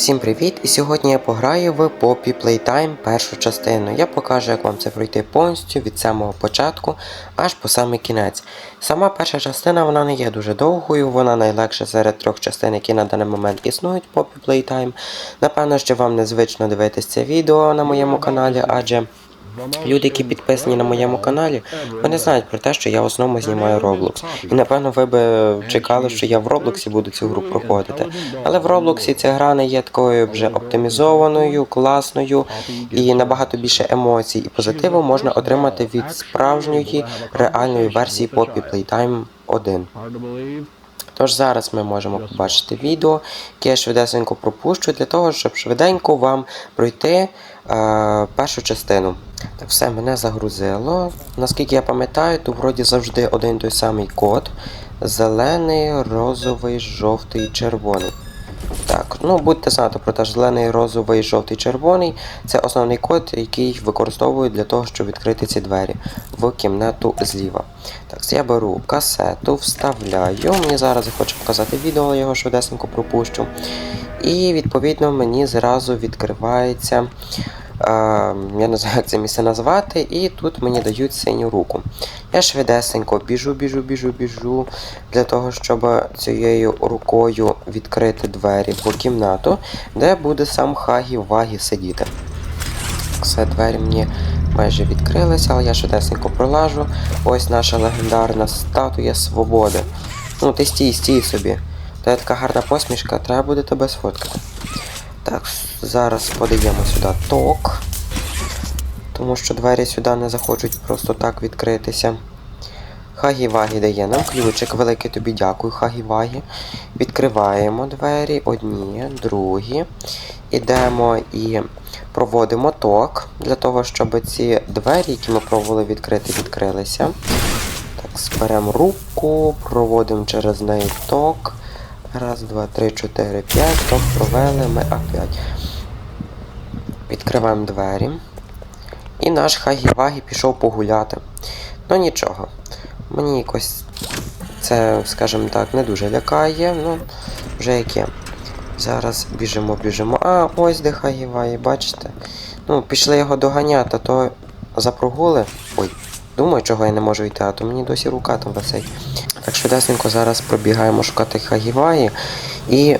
Всім привіт! І сьогодні я пограю в Poppy Playtime першу частину. Я покажу, як вам це пройти повністю від самого початку аж по самий кінець. Сама перша частина вона не є дуже довгою, вона найлегша серед трьох частин, які на даний момент існують в Poppy Playtime. Напевно, що вам незвично дивитись це відео на моєму каналі, адже Люди, які підписані на моєму каналі, вони знають про те, що я в основному знімаю Roblox. І напевно ви би чекали, що я в Роблоксі буду цю гру проходити. Але в Роблоксі ця гра не є такою вже оптимізованою, класною і набагато більше емоцій і позитиву можна отримати від справжньої реальної версії Poppy Playtime 1. Тож зараз ми можемо побачити відео, яке я швидесенько пропущу для того, щоб швиденько вам пройти е, першу частину. Так, все, мене загрузило. Наскільки я пам'ятаю, то вроді завжди один той самий код. Зелений, розовий, жовтий, червоний. Так, ну будьте знати про те, зелений, розовий, жовтий, червоний це основний код, який використовують для того, щоб відкрити ці двері в кімнату зліва. Так, я беру касету, вставляю. Мені зараз захоче показати відео, я його швидесенько пропущу. І відповідно мені зразу відкривається. Е, я не знаю, як це місце назвати, і тут мені дають синю руку. Я швидесенько біжу, біжу, біжу, біжу для того, щоб цією рукою відкрити двері в кімнату, де буде сам Хагі Вагі сидіти. Все, двері мені майже відкрилися, але я швидесенько пролажу. Ось наша легендарна статуя свободи. Ну, ти стій, стій собі. Та така гарна посмішка, треба буде тебе сфоткати. Так, зараз подаємо сюди ток. Тому що двері сюди не захочуть просто так відкритися. Хагі-Вагі дає нам ключик, великий тобі дякую, Хагі-Вагі. Відкриваємо двері, одні, другі. Ідемо і проводимо ток для того, щоб ці двері, які ми пробували відкрити, відкрилися. Так, зберемо руку, проводимо через неї ток. Раз, два, три, чотири, п'ять. Ток провели ми А5. Відкриваємо двері. І наш Хагі-Вагі пішов погуляти. Ну нічого. Мені якось це, скажімо так, не дуже лякає, ну, вже яке. Зараз біжимо, біжимо. А, ось де Хагі-Вагі, бачите? Ну, пішли його доганяти, то за прогули. Ой, думаю, чого я не можу йти, а то мені досі рука там висить. Так швидесенько зараз пробігаємо шукати Хагі-Вагі і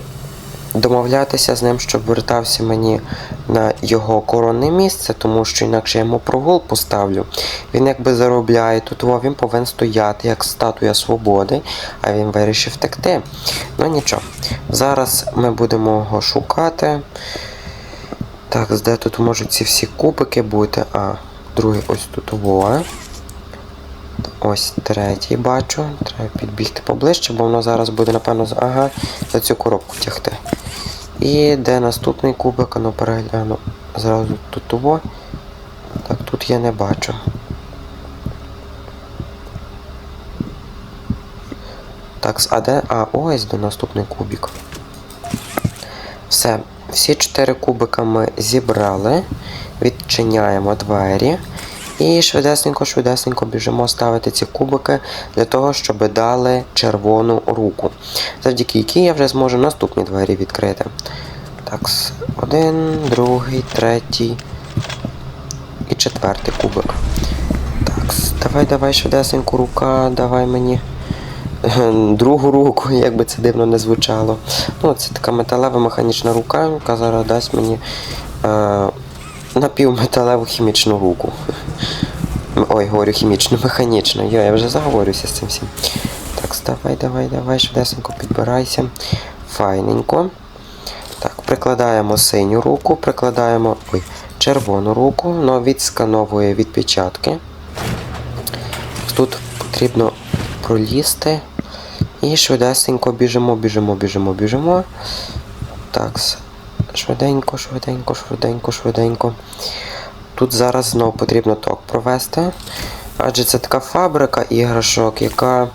домовлятися з ним, щоб вертався мені на його коронне місце, тому що інакше я йому прогул поставлю. Він якби заробляє тут, він повинен стояти як статуя свободи, а він вирішив втекти. Ну нічого. Зараз ми будемо його шукати. Так, де тут можуть ці всі кубики бути? А, другий ось тут во. Ось третій бачу. Треба підбігти поближче, бо воно зараз буде, напевно, ага, за цю коробку тягти. І де наступний кубик, ну перегляну. Зразу тут того. Так, тут я не бачу. Так, а де? А, ось де наступний кубик. Все, всі чотири кубика ми зібрали. Відчиняємо двері. І швидесенько-швидесенько біжимо ставити ці кубики для того, щоб дали червону руку. Завдяки якій я вже зможу наступні двері відкрити. Так, один, другий, третій і четвертий кубик. Так, давай, давай, швидесенько рука, давай мені другу руку, як би це дивно не звучало. Ну, це така металева механічна рука, яка зараз дасть мені е, напівметалеву хімічну руку. Ой, говорю хімічну, механічну. Йо, я вже заговорюся з цим всім. Так, давай, давай, давай, швидесенько підбирайся. Файненько. Так, прикладаємо синю руку, прикладаємо ой, червону руку, но відскановує відпечатки. Тут потрібно пролізти. І швидесенько біжимо, біжимо, біжимо, біжимо. Так, с- швиденько, швиденько, швиденько, швиденько. Тут зараз знову потрібно ток провести. Адже це така фабрика іграшок, яка,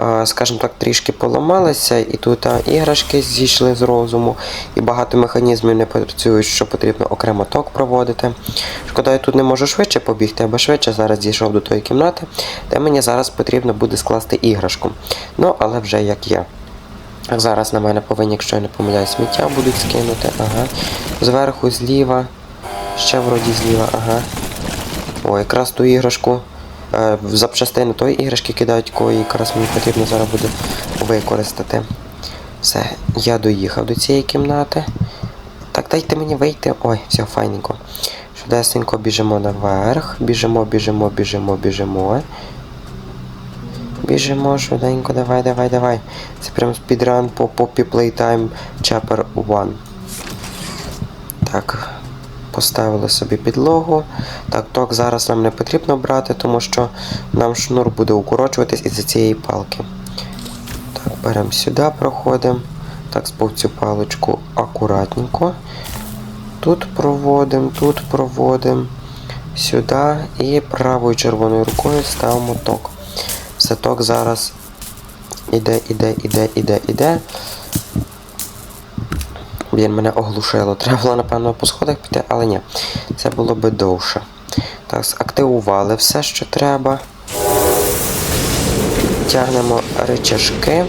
е, скажімо так, трішки поламалася, і тут іграшки зійшли з розуму, і багато механізмів не працюють, що потрібно окремо ток проводити. Шкода, я тут не можу швидше побігти, або швидше зараз дійшов до тої кімнати, де мені зараз потрібно буде скласти іграшку. Ну, але вже як є. Зараз на мене повинні, якщо я не помиляюсь, сміття будуть скинути. Ага. Зверху, зліва. Ще вроді зліва, ага. О, якраз ту іграшку. Е, в запчастину тої іграшки кидають, якої якраз мені потрібно зараз буде використати. Все, я доїхав до цієї кімнати. Так, дайте мені вийти. Ой, все, файненько. Швидесенько біжимо наверх. Біжимо, біжимо, біжимо, біжимо. Біжимо швиденько, давай, давай, давай. Це прям спідран по Poppy Playtime Chapter 1. Так, поставили собі підлогу. Так, ток зараз нам не потрібно брати, тому що нам шнур буде укорочуватись із-за цієї палки. Так, беремо сюди, проходимо. Так, спов цю паличку акуратненько. Тут проводимо, тут проводимо. Сюди і правою червоною рукою ставимо ток. Все ток зараз іде, іде, іде, іде, іде. Блін, мене оглушило. Треба було, напевно, по сходах піти, але ні. Це було би довше. Так, активували все, що треба. Тягнемо речашки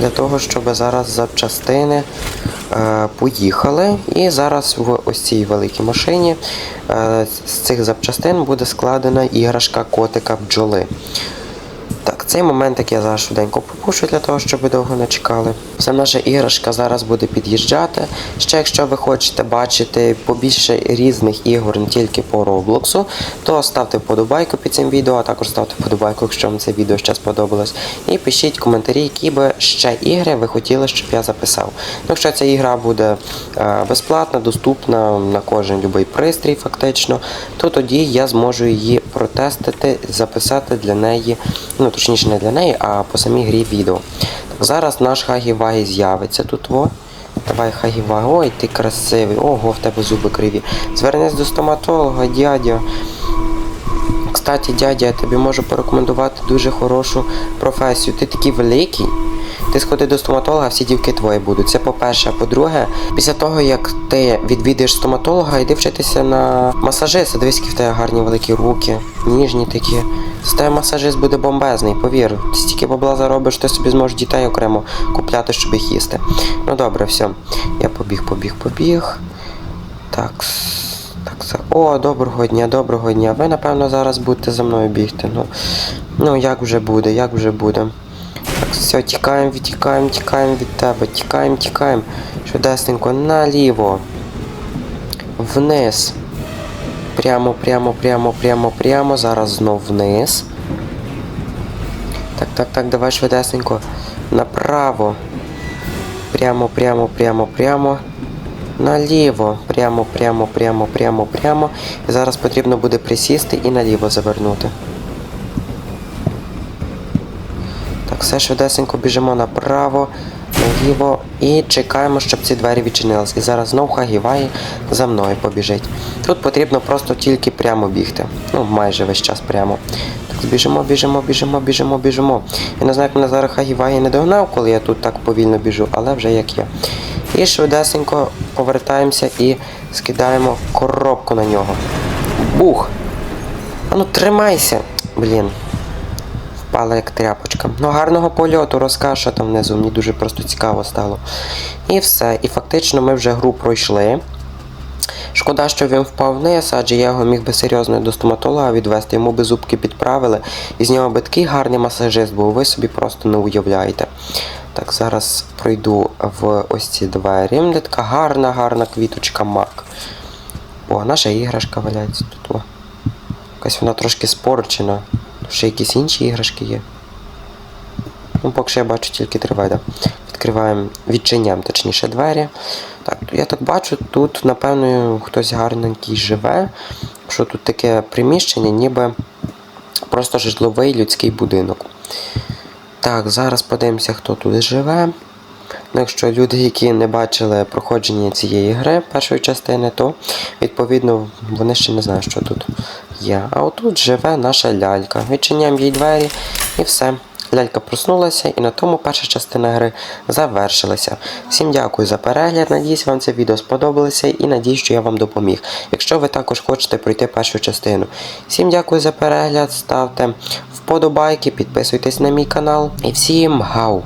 для того, щоб зараз запчастини е, поїхали. І зараз в ось цій великій машині е, з цих запчастин буде складена іграшка котика бджоли. Так, цей момент як я зараз швиденько пропушу для того, щоб ви довго не чекали. Вся наша іграшка зараз буде під'їжджати. Ще якщо ви хочете бачити побільше різних ігор не тільки по Роблоксу, то ставте вподобайку під цим відео, а також ставте вподобайку, якщо вам це відео ще сподобалось. І пишіть коментарі, які би ще ігри ви хотіли, щоб я записав. Ну, Якщо ця ігра буде е, безплатна, доступна на кожен любий пристрій, фактично, то тоді я зможу її протестити, записати для неї, ну точніше не для неї, а по самій грі відео. Так, зараз наш Хагі-Вагі з'явиться тут. во. Давай Хагі-Вагі. Ой, ти красивий. Ого, в тебе зуби криві. Звернись до стоматолога, дядя. Кстати, дядя, я тобі можу порекомендувати дуже хорошу професію. Ти такий великий. Ти сходи до стоматолога, всі дівки твої будуть. Це по-перше. По-друге, після того, як ти відвідуєш стоматолога, йди вчитися на масажиста. Дивись, які в тебе гарні великі руки, ніжні такі. З тебе масажист буде бомбезний, повір. Ти стільки бабла заробиш, ти собі зможеш дітей окремо купляти, щоб їх їсти. Ну добре, все. Я побіг, побіг, побіг. Так. Так. О, доброго дня, доброго дня. Ви, напевно, зараз будете за мною бігти. Ну, ну як вже буде, як вже буде. Все, тікаємо, тікаємо, тікаємо від тебе. Тікаємо, тікаємо. Швидесенько, наліво. Вниз. Прямо, прямо, прямо, прямо, прямо. Зараз знов вниз. Так, так, так, давай швидесенько. Направо. Прямо, прямо, прямо, прямо. Наліво. Прямо, прямо, прямо, прямо, прямо. І зараз потрібно буде присісти і наліво завернути. Все швидесенько біжимо направо, наліво і чекаємо, щоб ці двері відчинились. І зараз знов Хагіваї за мною побіжить. Тут потрібно просто тільки прямо бігти. Ну, майже весь час прямо. Так, біжимо, біжимо, біжимо, біжимо, біжимо. Я не знаю, як мене зараз Хагіваї не догнав, коли я тут так повільно біжу, але вже як є. І швидесенько повертаємося і скидаємо коробку на нього. Бух! А ну тримайся! Блін. Впала як тряпочка. Ну, гарного польоту, розкаж, що там внизу. Мені дуже просто цікаво стало. І все. І фактично ми вже гру пройшли. Шкода, що він впав вниз, адже я його міг би серйозно до стоматолога відвести, йому би зубки підправили. І з нього би такий гарний масажист був, ви собі просто не уявляєте. Так, зараз пройду в ось ці двері. Де така гарна, гарна квіточка мак. О, наша іграшка валяється тут. О. Якась вона трошки спорчена. Ще якісь інші іграшки є. Ну, поки що я бачу тільки три види. Відкриваємо, відчиняємо, точніше, двері. Так, я так бачу, тут, напевно, хтось гарненький живе. Що тут таке приміщення, ніби просто житловий людський будинок. Так, зараз подивимося, хто тут живе. Ну, якщо люди, які не бачили проходження цієї гри першої частини, то відповідно вони ще не знають, що тут є. А отут живе наша лялька. Відчиняємо їй двері і все. Лялька проснулася, і на тому перша частина гри завершилася. Всім дякую за перегляд. Надіюсь, вам це відео сподобалося і надіюсь, що я вам допоміг. Якщо ви також хочете пройти першу частину. Всім дякую за перегляд, ставте вподобайки, підписуйтесь на мій канал. І всім гау!